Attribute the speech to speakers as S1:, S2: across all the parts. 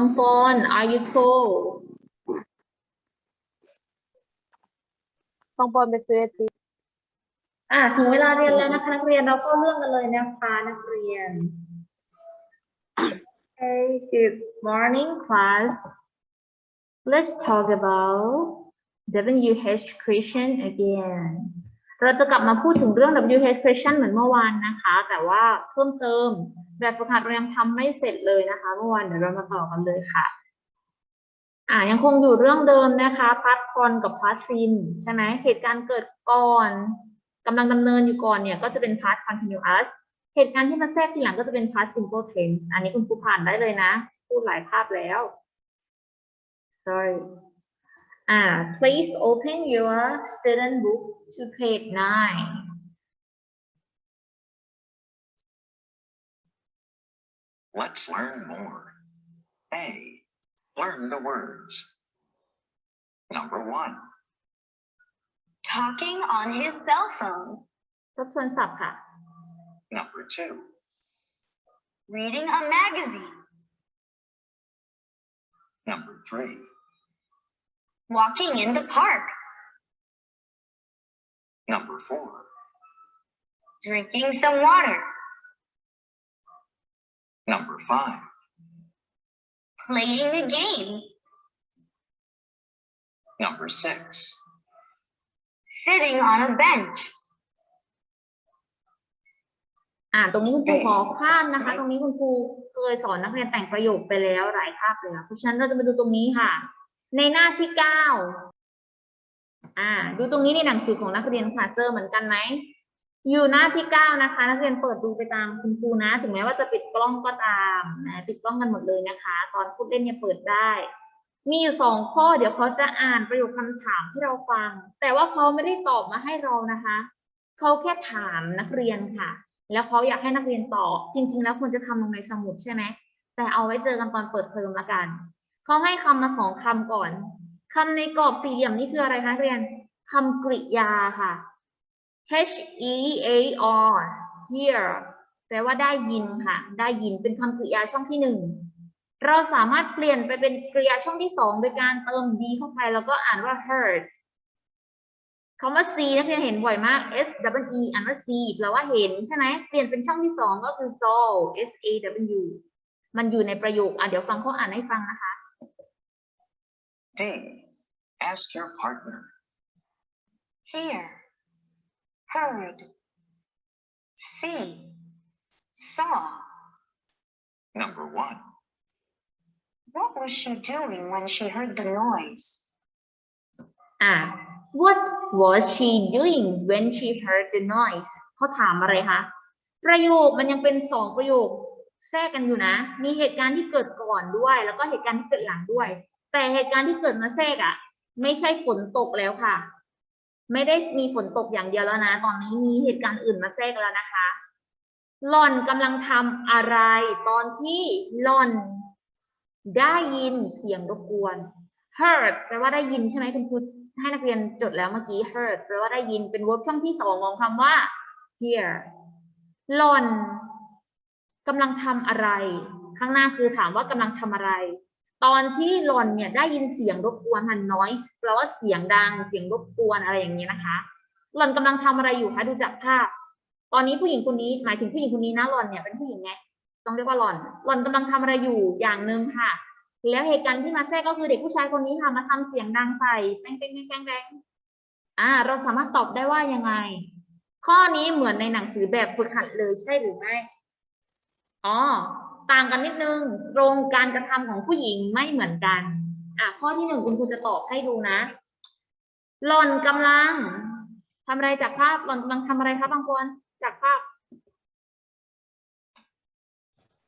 S1: ปังปอน are you cold
S2: บางปอนไปซื้อไอติม
S1: อะถึงเวลาเรียนแล้วนะคะนักเรียนเราเข้าเรื่องกันเลยนะคะนักเรียน Hey good morning class let's talk about WH question again เราจะกลับมาพูดถึงเรื่อง WH question เหมือนเมื่อวานนะคะ แต่ว่าเพิ่มเติม แบบฝึกหัดเรายังทำไม่เสร็จเลยนะคะเมื่อวานเดี๋ยวเรามาต่อกันเลยค่ะ อ่ายังคงอยู่เรื่องเดิมนะคะพาร์ทคอนกับพาร์ทซินใช่ไหมเหตุการณ์เกิดก่อนกำลังดำเนินอยู่ก่อนเนี่ยก็จะเป็นพาร์ท continuous เหตุการณ์ที่มาแทรกทีหลังก็จะเป็น past simple tense อันนี้คุณครูผ่านได้เลยนะ พูดหลายภาพแล้ว sorry อ่า please open your student book to page 9
S3: Let's learn more. A. Learn the words. Number one,
S4: talking on his cell phone,
S1: ทบทวนศัพท์ค่ะ
S3: number two,
S4: reading a magazine,
S3: number three,
S4: walking in the park,
S3: number four,
S4: drinking some water,
S3: Number five,
S4: playing a game,
S3: number six,
S4: sitting on a bench,
S1: อ่าตรงนี้คุณครูขอข้ามนะคะ ตรงนี้คุณครูเคยสอนนักเรียนแต่งประโยคไปแล้วหลายคาบเลยเพราะฉะนั้นเราจะมาดูตรงนี้ค่ะ ในหน้าที่เก้าอ่า ดูตรงนี้ในหนังสือของนักเรียนค่ะ เจอเหมือนกันไหม อยู่หน้าที่เก้านะคะ นักเรียนเปิดดูไปตามคุณครูนะ ถึงแม้ว่าจะปิดกล้องก็ตามนะปิดกล้องกันหมดเลยนะคะ ตอนพูดเล่นเนี่ยเปิดได้ มีอยู่สองข้อเดี๋ยวเขาจะอ่านประโยคคำถามที่เราฟัง แต่ว่าเขาไม่ได้ตอบมาให้เรานะคะเขาแค่ถามนักเรียนค่ะ แล้วเขาอยากให้นักเรียนตอบ จริง ๆ แล้วควรจะทำลงในสมุดใช่ไหมแต่เอาไว้เจอกันตอนเปิดเทอมละกันเขาให้คำมาสองคำก่อนคำในกรอบสี่เหลี่ยมนี่คืออะไรคะนักเรียนคำกริยาค่ะ H E A R hear แปลว่าได้ยินค่ะ ได้ยินเป็นคำกริยาช่องที่หนึ่ง เราสามารถเปลี่ยนไปเป็นกริยาช่องที่สองโดยการเติม d เข้าไปแล้วก็อ่านว่า heard คำว่า see นักเรียนเห็นบ่อยมาก s w e อ่านว่า see แปลว่าเห็นใช่ไหมเปลี่ยนเป็นช่องที่สองก็คือ saw s a w มันอยู่ในประโยคอะเดี๋ยวฟังเขาอ่านให้ฟังนะคะ
S3: D. Ask your partner.
S4: hear, heard, see, saw.
S3: Number one,
S4: What was she doing when she heard the noise?
S1: อ่า what was she doing when she heard the noise เขาถามอะไรคะ ประโยคมันยังเป็นสองประโยคแทรกกันอยู่นะ มีเหตุการณ์ที่เกิดก่อนด้วย แล้วก็เหตุการณ์ที่เกิดหลังด้วย แต่เหตุการณ์ที่เกิดมาแทรกอะ่ะ ไม่ใช่ฝนตกแล้วค่ะ ไม่ได้มีฝนตกอย่างเดียวแล้วนะ ตอนนี้มีเหตุการณ์อื่นมาแทรกแล้วนะคะ หล่อนกำลังทำอะไร ตอนที่หล่อนได้ยินเสียงรบกวน heard แปลว่าได้ยินใช่ไหมคุณครูให้นักเรียนจดแล้วเมื่อกี้ heard แปลว่าได้ยินเป็น verb ช่องที่สองของคำว่า hear หล่อนกำลังทำอะไร ข้างหน้าคือถามว่ากำลังทำอะไร ตอนที่หล่อนเนี่ยได้ยินเสียงรบกวนค่ะ noise แปลว่าเสียงดัง เสียงรบกวนอะไรอย่างนี้ยนะคะ หล่อนกำลังทำอะไรอยู่คะดูจากภาพ ตอนนี้ผู้หญิงคนนี้หมายถึงผู้หญิงคนนี้นะหล่อนเนี่ยเป็นผู้หญิงไงต้องเรียกว่าหล่อน หล่อนกำลังทำอะไรอยู่อย่างหนึ่งค่ะ แล้วเหตุการณ์ที่มาแทรกก็คือเด็กผู้ชายคนนี้ค่ะมาทำเสียงดังใส่แป้งแป้งแป้งแป้งแป้งอ่า เราสามารถตอบได้ว่ายังไง ข้อนี้เหมือนในหนังสือแบบฝึกหัดเลยใช่หรือไม่อ๋อ ต่างกันนิดนึงตรงการกระทำของผู้หญิงไม่เหมือนกัน อะข้อที่หนึ่งคุณครูจะตอบให้ดูนะ หล่อนกำลังทำอะไรจากภาพหล่อนกำลังทำอะไรคะบางคนจากภาพ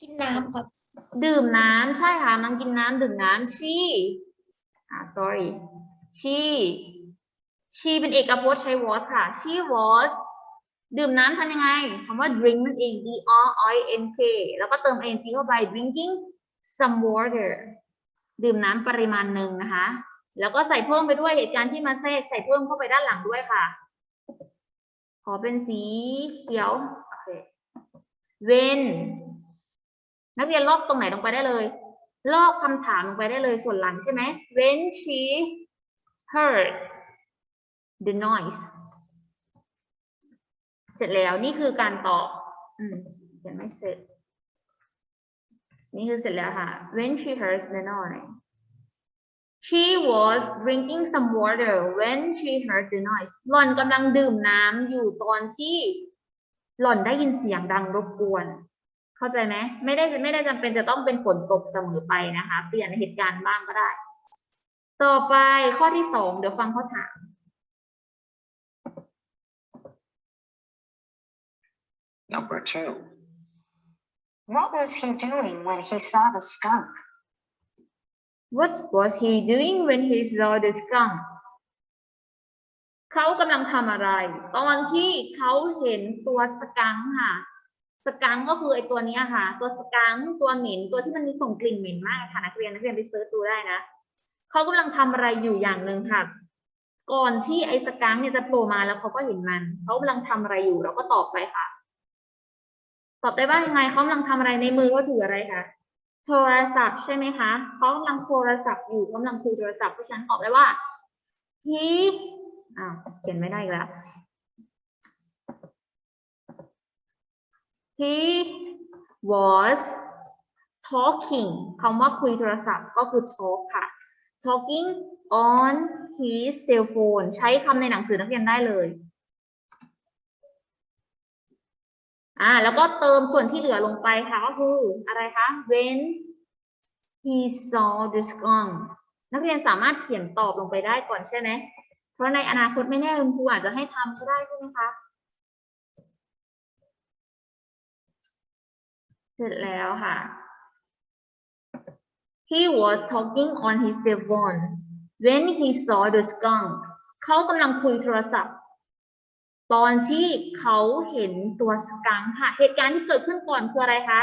S2: กินน้ำครับ
S1: ดื่มน้ำใช่ค่ะกำลังกินน้ำดื่มน้ำ she อ่า sorry she she เป็นเอกพจน์ใช้ was ค่ะ she was ดื่มน้ำทำยังไงคำว่า drink นั่นเอง d r i n k แล้วก็เติม ing เข้าไป drinking some water ดื่มน้ำปริมาณหนึ่งนะคะ แล้วก็ใส่เพิ่มไปด้วยเหตุการณ์ที่มาแทรกใส่เพิ่มเข้าไปด้านหลังด้วยค่ะ ขอเป็นสีเขียวเค when นักเรียนลบตรงไหนลงไปได้เลย ลอกคำถามลงไปได้เลยส่วนหลังใช่ไหม when she heard the noise เสร็จแล้วนี่คือการตอบ อืมยังไม่เสร็จ นี่คือเสร็จแล้วค่ะ when she heard the noise she was drinking some water when she heard the noise หล่อนกำลังดื่มน้ำอยู่ตอนที่หล่อนได้ยินเสียงดังรบกวน เข้าใจไหมไม่ได้ไม่ได้จำเป็นจะต้องเป็นฝนตกเสมอไปนะคะ เปลี่ยนเหตุการณ์บ้างก็ได้ ต่อไปข้อที่สองเดี๋ยวฟังเขาถาม
S3: Number two.
S4: What was he doing when he saw the skunk?
S1: What was he doing when he saw the skunk เขากำลังทำอะไร ตอนที่เขาเห็นตัวสกังค์ค่ะ สกังค์ก็คือไอตัวเนี้ยค่ะ ตัวสกังค์ตัวเหม็น ตัวที่มันมีส่งกลิ่นเหม็นมากค่ะนักเรียนนักเรียนไปเซิร์ชดูได้นะ เขากำลังทำอะไรอยู่อย่างหนึ่งค่ะ ก่อนที่ไอสกังค์เนี่ยจะโผล่มาแล้วเขาก็เห็นมัน เขากำลังทำอะไรอยู่เราก็ตอบไปค่ะ ตอบได้ว่ายังไงเขากำลังทำอะไรในมือเขาถืออะไรคะโทรศัพท์ใช่ไหมคะเขากำลังโทรศัพท์อยู่กำลังคุยโทรศัพท์เพราะฉะนั้นตอบได้ว่า he อ้าวเขียนไม่ได้อีกแล้ว he was talking คำว่าคุยโทรศัพท์ก็คือ talk ค่ะ talking on his cell phone ใช้คำในหนังสือนักเรียนได้เลย อ่าแล้วก็เติมส่วนที่เหลือลงไปค่ะก็คืออะไรคะ when he saw the skunk นักเรียนสามารถเขียนตอบลงไปได้ก่อนใช่ไหมเพราะในอนาคตไม่แน่คุณครูอาจจะให้ทำก็ได้ใช่ไหมคะเสร็จแล้วค่ะ he was talking on his cell phone when he saw the skunk เขากำลังคุยโทรศัพท์ ตอนที่เขาเห็นตัวสกังค่ะ เหตุการณ์ที่เกิดขึ้นก่อนคืออะไรคะ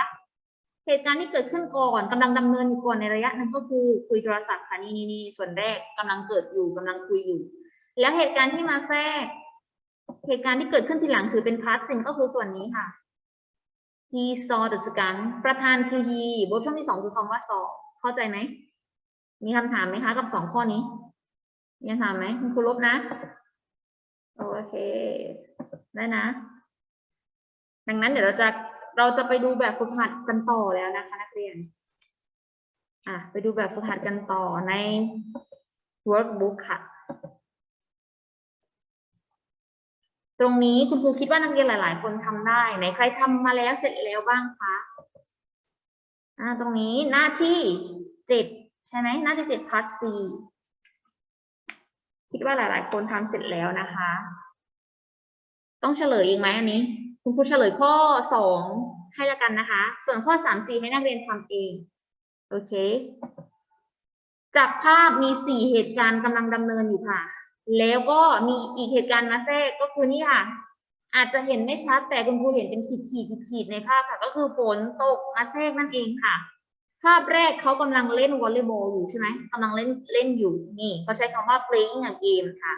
S1: เหตุการณ์ที่เกิดขึ้นก่อนกำลังดำเนินอยู่ก่อนในระยะหนึ่งก็คือคุยโทรศัพท์ค่ะนี่นี่นี่ส่วนแรกกำลังเกิดอยู่กำลังคุยอยู่ แล้วเหตุการณ์ที่มาแทรก เหตุการณ์ที่เกิดขึ้นทีหลังถือเป็นพาร์ทสิ่งก็คือส่วนนี้ค่ะ he saw the skunk ประธานคือ he บทช่องที่สองคือคำว่า saw เข้าใจไหม มีคำถามไหมคะ กับสองข้อนี้มีคำถามไหมคุณครูลบนะ โอเคได้นะ ดังนั้นเดี๋ยวเราจะเราจะไปดูแบบฝึกหัดกันต่อแล้วนะคะนักเรียน อะไปดูแบบฝึกหัดกันต่อใน workbook ค่ะ ตรงนี้คุณครูคิดว่านักเรียนหลาย ๆ คนทำได้ไหนใครทำมาแล้วเสร็จแล้วบ้างคะอ่าตรงนี้หน้าที่เจ็ดใช่ไหมหน้าที่เจ็ดพาร์ท C คิดว่าหลาย ๆ คนทำเสร็จแล้วนะคะ ต้องเฉลยอีกไหมอันนี้ คุณครูเฉลยข้อสองให้ละกันนะคะ ส่วนข้อสามสี่ให้นักเรียนทำเอง โอเค จากภาพมีสี่เหตุการณ์กำลังดำเนินอยู่ค่ะ แล้วก็มีอีกเหตุการณ์มาแทรกก็คือนี่ค่ะ อาจจะเห็นไม่ชัดแต่คุณครูเห็นเป็นขีดขีดขีดๆในภาพค่ะ ก็คือฝนตกมาแทรกนั่นเองค่ะ ภาพแรกเขากำลังเล่นวอลเลย์บอลอยู่ใช่ไหมกำลังเล่นเล่นอยู่นี่เขาใช้คำว่า playing a game ค่ะ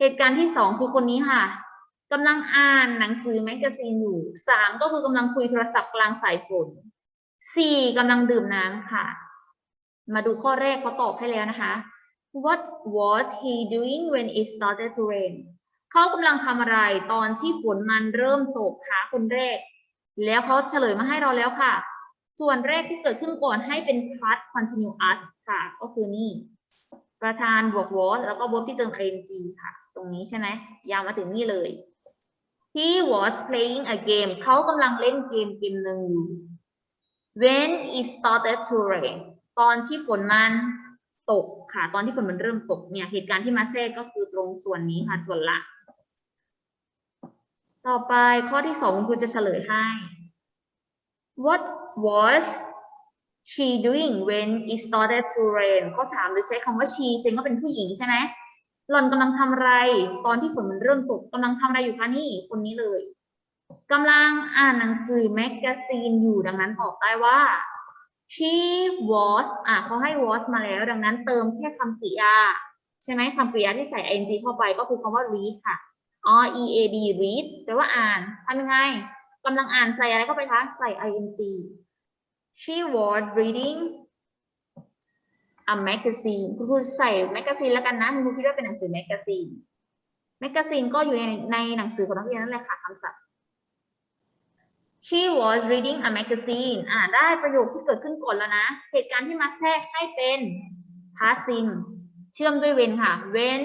S1: เหตุการณ์ที่สองคือคนนี้ค่ะกำลังอ่านหนังสือแมกกาซีนอยู่สามก็คือกำลังคุยโทรศัพท์กลางสายฝนสี่กำลังดื่มน้ำค่ะ มาดูข้อแรกเขาตอบให้แล้วนะคะ What was he doing when it started to rain เขากำลังทำอะไรตอนที่ฝนมันเริ่มตกคะคนแรก แล้วเขาเฉลยมาให้เราแล้วค่ะ ส่วนแรกที่เกิดขึ้นก่อนให้เป็น past continuous ค่ะ ก็คือนี่ ประธานบวก was แล้วก็ verb ที่เติม ing ค่ะ ตรงนี้ใช่ไหมยาวมาถึงนี่เลย he was playing a game เขากำลังเล่นเกมเกมหนึ่งอยู่ when it started to rain ตอนที่ฝนมันตกค่ะ ตอนที่ฝนมันเริ่มตกเนี่ย เหตุการณ์ที่มาแทรกก็คือตรงส่วนนี้ค่ะ ส่วนลักต่อไปข้อที่สองคุณครูจะเฉลยให้ What was she doing when it started to rain เขาถามโดยใช้คำว่า she เซงก็เป็นผู้หญิงใช่ไหมหล่อนกำลังทำอะไร ตอนที่ฝนมันเริ่มตกกำลังทำอะไรอยู่คะนี่ คนนี้เลยกำลังอ่านหนังสือแมกกาซีนอยู่ดังนั้นตอบได้ว่า she was อะเขาให้ was มาแล้ว ดังนั้นเติมแค่คำกริยา ใช่ไหมคำกริยาที่ใส่ ing เข้าไปก็คือคำว่า read ค่ะ r e a d read แปลว่าอ่านทำยังไง กำลังอ่านใส่อะไรเข้าไปคะใส่ ing she was reading a magazine คุณครูใส่ magazine แล้วกันนะคุณครูคิดว่าเป็นหนังสือ magazine magazine ก็อยู่ในในหนังสือของนักเรียนนั่นแหละค่ะคำศัพท์ she was reading a magazine อ่าได้ประโยคที่เกิดขึ้นก่อนแล้วนะ เหตุการณ์ที่มาแทรกให้เป็น past simple เชื่อมด้วย when ค่ะ when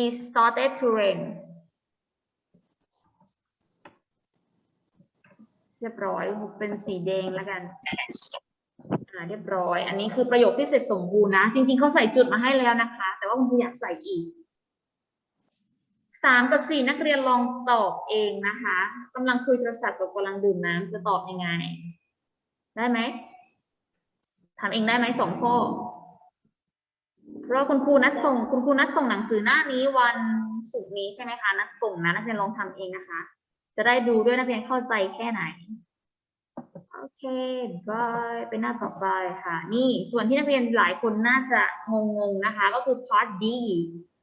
S1: it started to rain เรียบร้อยเป็นสีแดงแล้วกันอ่าเรียบร้อย อันนี้คือประโยคที่เสร็จสมบูรณ์นะ จริง ๆเขาใส่จุดมาให้แล้วนะคะ แต่ว่าคุณครูอยากใส่อีกสามกับสี่นักเรียนลองตอบเองนะคะกำลังคุยโทรศัพท์กับกำลังดื่มน้ำจะตอบยังไง ได้ไหมทำเองได้ไหมสองข้อเพราะคุณครูนัดส่ง คุณครูนัดส่งหนังสือหน้านี้วันศุกร์นี้ใช่ไหมคะนัดส่งนะนักเรียนลองทำเองนะคะ จะได้ดูด้วยนักเรียนเข้าใจแค่ไหน โอเคบายไปหน้าต่อไปค่ะ นี่ส่วนที่นักเรียนหลายคนน่าจะงงๆนะคะ ก็คือ part D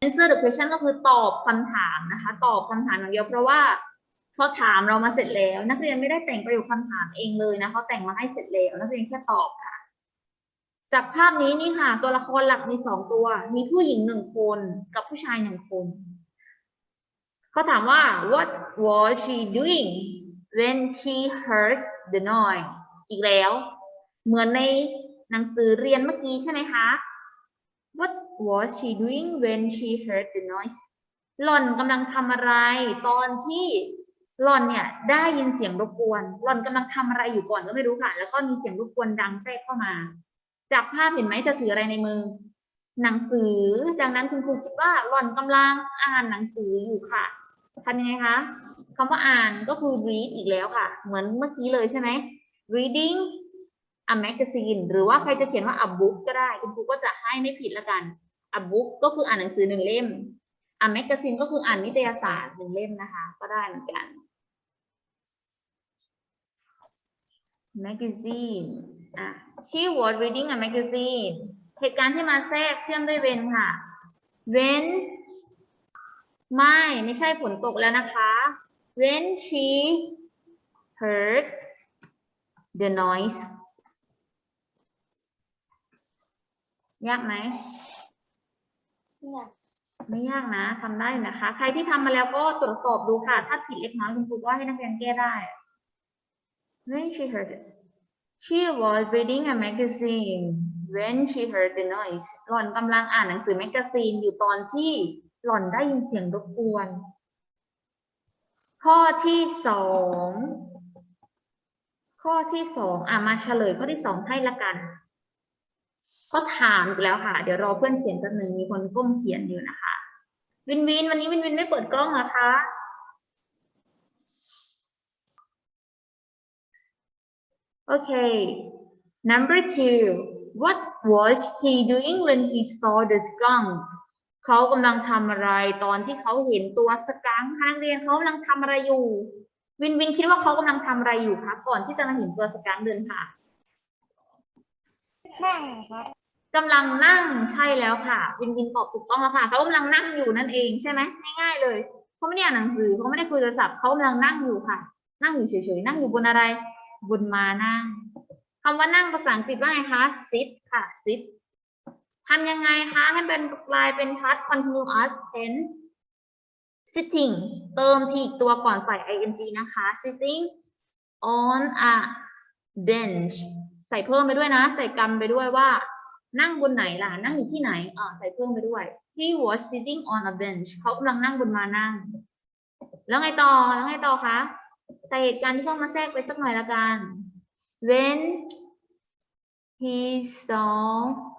S1: answer the question ก็คือตอบคำถามนะคะ ตอบคำถามอย่างเดียวเพราะว่าพอถามเรามาเสร็จแล้ว นักเรียนไม่ได้แต่งประโยคคำถามเองเลยนะเขาแต่งมาให้เสร็จแล้วนักเรียนแค่ตอบค่ะจากภาพนี้นี่ค่ะ ตัวละครหลักมีสองตัว มีผู้หญิงหนึ่งคนกับผู้ชายหนึ่งคน เขาถามว่า what was she doing when she heard the noise อีกแล้ว เหมือนในหนังสือเรียนเมื่อกี้ใช่ไหมคะ What was she doing when she heard the noise หล่อนกำลังทำอะไร ตอนที่หล่อนเนี่ยได้ยินเสียงรบกวน หล่อนกำลังทำอะไรอยู่ก่อนก็ไม่รู้ค่ะ แล้วก็มีเสียงรบกวนดังแทรกเข้ามา จากภาพเห็นไหมจะถืออะไรในมือ หนังสือ ดังนั้นคุณครูคิดว่าหล่อนกำลังอ่านหนังสืออยู่ค่ะ ทำยังไงคะคำว่าอ่านก็คือ read อีกแล้วค่ะ เหมือนเมื่อกี้เลยใช่ไหม reading a magazine หรือว่าใครจะเขียนว่า a book ก็ได้ คุณครูก็จะให้ไม่ผิดละกัน a book ก็คืออ่านหนังสือหนึ่งเล่ม a magazine ก็คืออ่านนิตยสารหนึ่งเล่มนะคะ ก็ได้เหมือนกัน magazine อะ she was reading a magazine เหตุการณ์ที่มาแทรกเชื่อมด้วย when ค่ะ when ไม่ไม่ใช่ฝนตกแล้วนะคะ when she heard the noise ยากไหม
S2: เนี่ย
S1: ไม่ยากนะทำได้นะคะ ใครที่ทำมาแล้วก็ตรวจสอบดูค่ะ ถ้าผิดเล็กน้อยคุณครูก็ให้นักเรียนแก้ได้ When she heard it she was reading a magazine when she heard the noise หล่อนกำลังอ่านหนังสือแมกกาซีนอยู่ตอนที่ หล่อนได้ยินเสียงรบกวน ข้อที่สอง ข้อที่สองอะมาเฉลยข้อที่สองให้ละกัน ก็ถามอีกแล้วค่ะ เดี๋ยวรอเพื่อนเขียนแป๊บนึงมีคนก้มเขียนอยู่นะคะ วินวินวันนี้วินวินไม่เปิดกล้องเหรอคะโอเค number two what was he doing when he saw the skunk เขากำลังทำอะไรตอนที่เขาเห็นตัวสกังค์คะนักเรียนเขากำลังทำอะไรอยู่ วินวินคิดว่าเขากำลังทำอะไรอยู่คะก่อนที่จะมาเห็นตัวสกังค์เดินผ่าน
S2: นั่งครับ
S1: กำลังนั่งใช่แล้วค่ะ วินวินตอบถูกต้องแล้วค่ะเขากำลังนั่งอยู่นั่นเองใช่ไหมง่ายๆเลยเขาไม่ได้อ่านหนังสือเขาไม่ได้คุยโทรศัพท์เขากำลังนั่งอยู่ค่ะ นั่งอยู่เฉยๆนั่งอยู่บนอะไร บนมานั่งคำว่านั่งภาษาอังกฤษว่าไงคะ sit ค่ะ sit ทำยังไงคะให้เป็นกลายเป็น past continuous tense sitting เติมที่อีกตัวก่อนใส่ ing นะคะ sitting on a bench ใส่เพิ่มไปด้วยนะ ใส่กรรมไปด้วยว่า นั่งบนไหนล่ะ นั่งอยู่ที่ไหนอ่าใส่เพิ่มไปด้วย he was sitting on a bench เขากำลังนั่งบนมานั่ง แล้วไงต่อ แล้วไงต่อคะ ใส่เหตุการณ์ที่เข้ามาแทรกไปสักหน่อยละกัน when he saw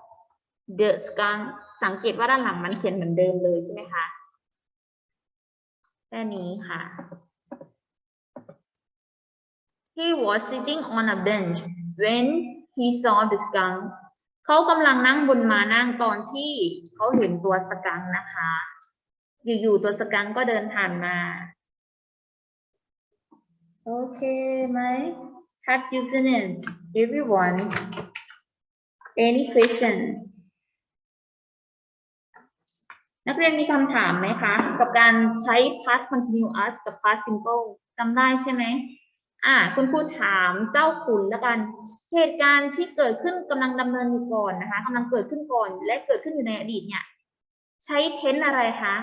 S1: the skunk สังเกตว่าด้านหลังมันเขียนเหมือนเดิมเลยใช่ไหมคะแค่นี้ค่ะ he was sitting on a bench when he saw the skunk เขากำลังนั่งบนมานั่งตอนที่เขาเห็นตัวสกังนะคะ อยู่ๆตัวสกังก็เดินผ่านมา โอเคไหม Have you finished everyone any question นักเรียนมีคำถามไหมคะ กับการใช้ past continuous กับ past simple จำได้ใช่ไหมอ่าคุณครูถามเจ้าขุนแล้วกัน เหตุการณ์ที่เกิดขึ้นกำลังดำเนินอยู่ก่อนนะคะกำลังเกิดขึ้นก่อนและเกิดขึ้นอยู่ในอดีตเนี่ย ใช้เทนอะไรคะ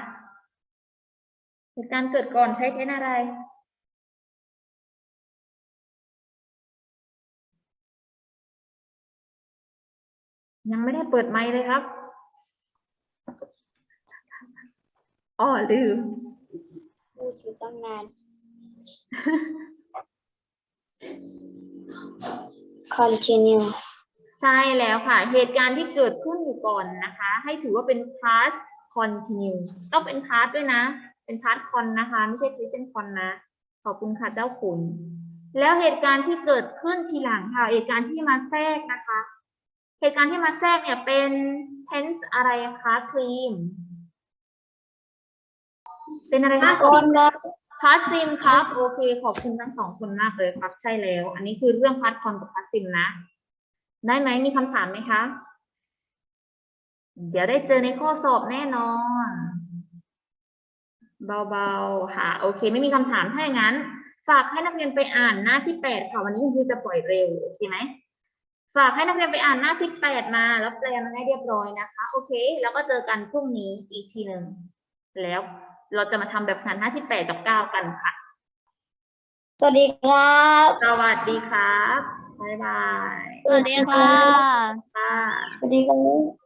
S1: เหตุการณ์เกิดก่อนใช้เทนอะไรยังไม่ได้เปิดไมค์เลยครับ อ๋อลืม
S2: พูดอยู่ตั้งนาน continue
S1: ใช่แล้วค่ะ เหตุการณ์ที่เกิดขึ้นอยู่ก่อนนะคะ ให้ถือว่าเป็น past continue ต้องเป็น past ด้วยนะ เป็น past con นะคะ ไม่ใช่ present con นะ ขอบคุณค่ะเจ้าขุน แล้วเหตุการณ์ที่เกิดขึ้นทีหลังค่ะ เหตุการณ์ที่มาแทรกนะคะ เหตุการณ์ที่มาแทรกเนี่ยเป็น tense อะไรคะครีม เป็นอะไรคะ
S2: ก่อนแล้ว
S1: พาร์ทซิมครับ โอเค ขอบคุณทั้งสองคนมากเลยครับ ใช่แล้ว อันนี้คือเรื่องพาร์ทคอนกับพาร์ทซิมนะ ได้ไหมมีคำถามไหมคะ เดี๋ยวได้เจอในข้อสอบแน่นอน เบาๆ ค่ะ โอเค ไม่มีคำถามถ้าอย่างนั้น ฝากให้นักเรียนไปอ่านหน้าที่แปดค่ะ วันนี้คุณครูจะปล่อยเร็ว โอเคไหมฝากให้นักเรียนไปอ่านหน้าที่แปดมา แล้วแปลมาให้เรียบร้อยนะคะ โอเค แล้วก็เจอกันพรุ่งนี้อีกทีหนึ่งแล้ว เราจะมาทำแบบงานหน้าที่แปดกับเก้ากันค่ะ
S2: สวัสดีครับ
S1: สวัสดีครับ บ๊ายบาย
S2: สวัสดีค่ะ
S1: ค่ะ
S2: สวัสดีครับ